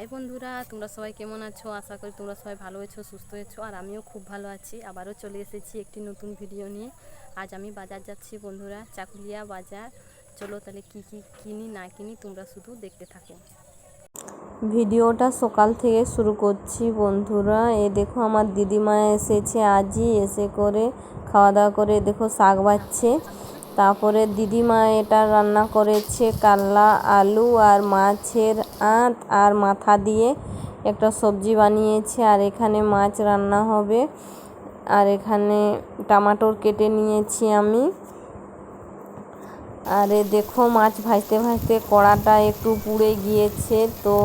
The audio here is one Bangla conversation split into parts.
হাই বন্ধুরা, তোমরা সবাই কেমন আছো? আশা করি তোমরা সবাই ভালো আছো, সুস্থ আছো, আর আমিও খুব ভালো আছি। আবারও চলে এসেছি একটি নতুন ভিডিও নিয়ে। আজ আমি বাজার যাচ্ছি বন্ধুরা, চাকুলিয়া বাজার। চলো তাহলে কি কি কিনি, না কিনি তোমরা শুধু দেখতে থাকো। ভিডিওটা সকাল থেকে শুরু করছি বন্ধুরা। এ দেখো আমার দিদিমা এসেছে আজই এসে করে খাওয়া দাওয়া করে, দেখো শাক বাচ্ছে। তারপরে দিদিমা এটা রান্না করেছে কাল্লা, আলু আর মাছের আঁত আর মাথা দিয়ে একটা সবজি বানিয়েছে। আর এখানে মাছ রান্না হবে। আর এখানে টমাটোর কেটে নিয়েছি আমি। আরে দেখো মাছ ভাজতে ভাজতে কড়াটা একটু পুড়ে গিয়েছে, তো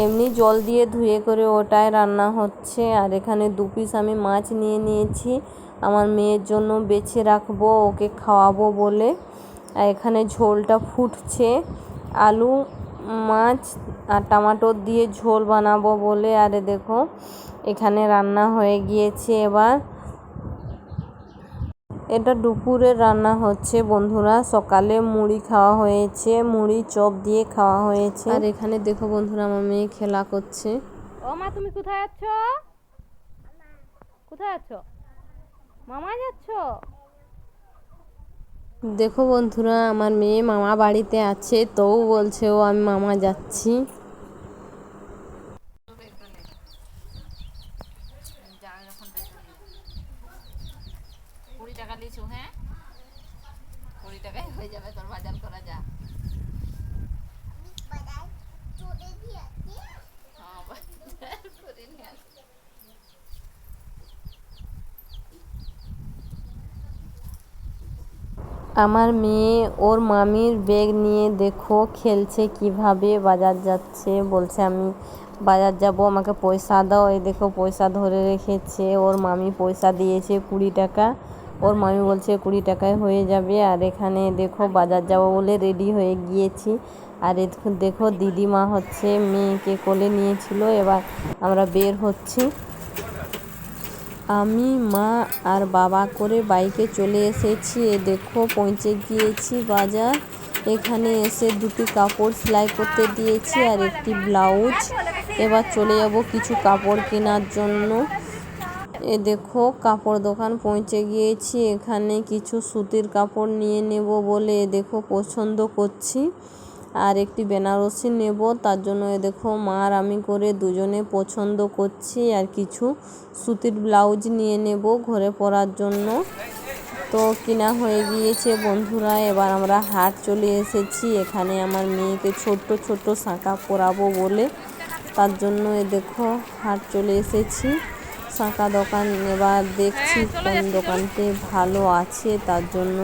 এমনি জল দিয়ে ধুয়ে করে ওটাই রান্না হচ্ছে। আর এখানে দু পিস আমি মাছ নিয়ে নিয়েছি। আমার মেয়ের জন্য বেছে রাখব, ওকে খাওয়াবো বলে। আর এখানে ঝোলটা ফুটছে। আলু, মাছ আর টমাটোর দিয়ে ঝোল বানাবো বলে। আরে দেখো, এখানে রান্না হয়ে গিয়েছে এবার। এটা দুপুরের রান্না হচ্ছে বন্ধুরা। সকালে মুড়ি খাওয়া হয়েছে মুড়ি চপ দিয়ে খাওয়া হয়েছে। আর এখানে দেখো বন্ধুরা আমার মেয়ে খেলা করছে। ও মা তুমি কোথায় যাচ্ছ কোথায় যাচ্ছ মামা যাচ্ছ? দেখো বন্ধুরা আমার মেয়ে মামা বাড়িতে আছে তবু বলছে ও আমি মামা যাচ্ছি। কুড়ি টাকা হ্যাঁ? কুড়ি টাকায় হয়ে যাবে, তোর বাজার করা যা। হ্যাঁ। আমার মেয়ে ওর মামির ব্যাগ নিয়ে দেখো, খেলছে কীভাবে, বাজার যাচ্ছে, বলছে আমি বাজার যাব, আমাকে পয়সা দাও, এই দেখো পয়সা ধরে রেখেছে, ওর মামি পয়সা দিয়েছে কুড়ি টাকা। ওর মামি বলছে, কুড়ি টাকায় হয়ে যাবে। আর এখানে দেখো, বাজার যাব বলে রেডি হয়ে গিয়েছি। আর দেখো- দিদিমা হচ্ছে, মেয়েকে কোলে নিয়েছিল। এবার আমরা বের হচ্ছি। আমি, মা আর বাবা করে বাইকে চলে এসেছি। দেখো, পৌঁছে গিয়েছি বাজার। এখানে এসে দুটি কাপড় সেলাই করতে দিয়েছি আর একটি ব্লাউজ। এবার চলে যাব কিছু কাপড় কেনার জন্য। এ দেখো, কাপড় দোকান পৌঁছে গিয়েছি। এখানে কিছু সুতির কাপড় নিয়ে নেব বলে এ দেখো পছন্দ করছি। আর একটি বেনারসি নেব, তার জন্য এ দেখো মার আমি করে দুজনে পছন্দ করছি। আর কিছু সুতির ব্লাউজ নিয়ে নেব ঘরে পরার জন্য। তো কিনা হয়ে গিয়েছে বন্ধুরা, এবার আমরা হাট চলে এসেছি। এখানে আমার মেয়েকে ছোট্ট ছোট্ট শাঁখা পরাবো বলে তার জন্য এ দেখো হাট চলে এসেছি। শাঁখা দোকান এবার দেখছি কোন দোকানতে ভালো আছে তার জন্য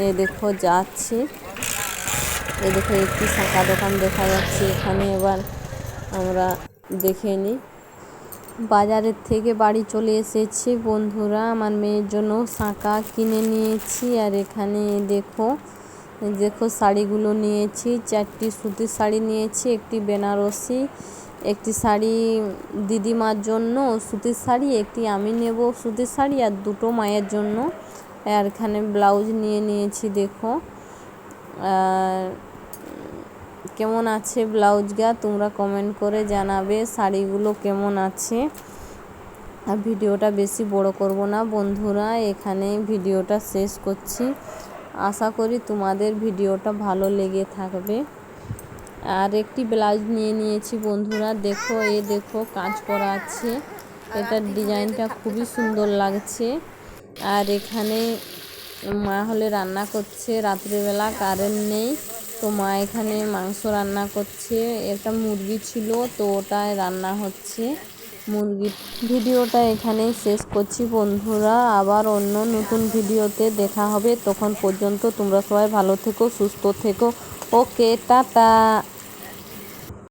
এ দেখো যাচ্ছি। এ দেখো একটি শাঁখা দোকান দেখা যাচ্ছে এখানে এবার আমরা দেখে নিই। বাজারের থেকে বাড়ি চলে এসেছি বন্ধুরা আমার মেয়ের জন্য শাঁখা কিনে নিয়েছি আর এখানে দেখো দেখো শাড়িগুলো নিয়েছি চারটি সুতির শাড়ি নিয়েছি একটি বেনারসি একটি শাড়ি দিদিমার জন্য, সুতির শাড়ি, একটি আমি নেব সুতির শাড়ি আর দুটো মায়ের জন্য। আর এখানে ব্লাউজ নিয়ে নিয়েছি, দেখো। আর কেমন আছে ব্লাউজটা তোমরা কমেন্ট করে জানাবে শাড়িগুলো কেমন আছে। আর ভিডিওটা বেশি বড় করব না বন্ধুরা, এখানে ভিডিওটা শেষ করছি। আশা করি তোমাদের ভিডিওটা ভালো লেগে থাকবে। আর একটি ব্লাউজ নিয়ে নিয়েছি বন্ধুরা। দেখো, এ দেখো, কাজ করা আছে। এটার ডিজাইনটা খুবই সুন্দর লাগছে। আর এখানে মা হলে রান্না করছে, রাত্রিবেলা কারেন্ট নেই। তো মা এখানে মাংস রান্না করছে। একটা মুরগি ছিল, তো ওটায় রান্না হচ্ছে। মুরগি ভিডিওটা এখানেই শেষ করছি বন্ধুরা। আবার অন্য নতুন ভিডিওতে দেখা হবে। তখন পর্যন্ত তোমরা সবাই ভালো থেকো, সুস্থ থেকো। Okay, tata.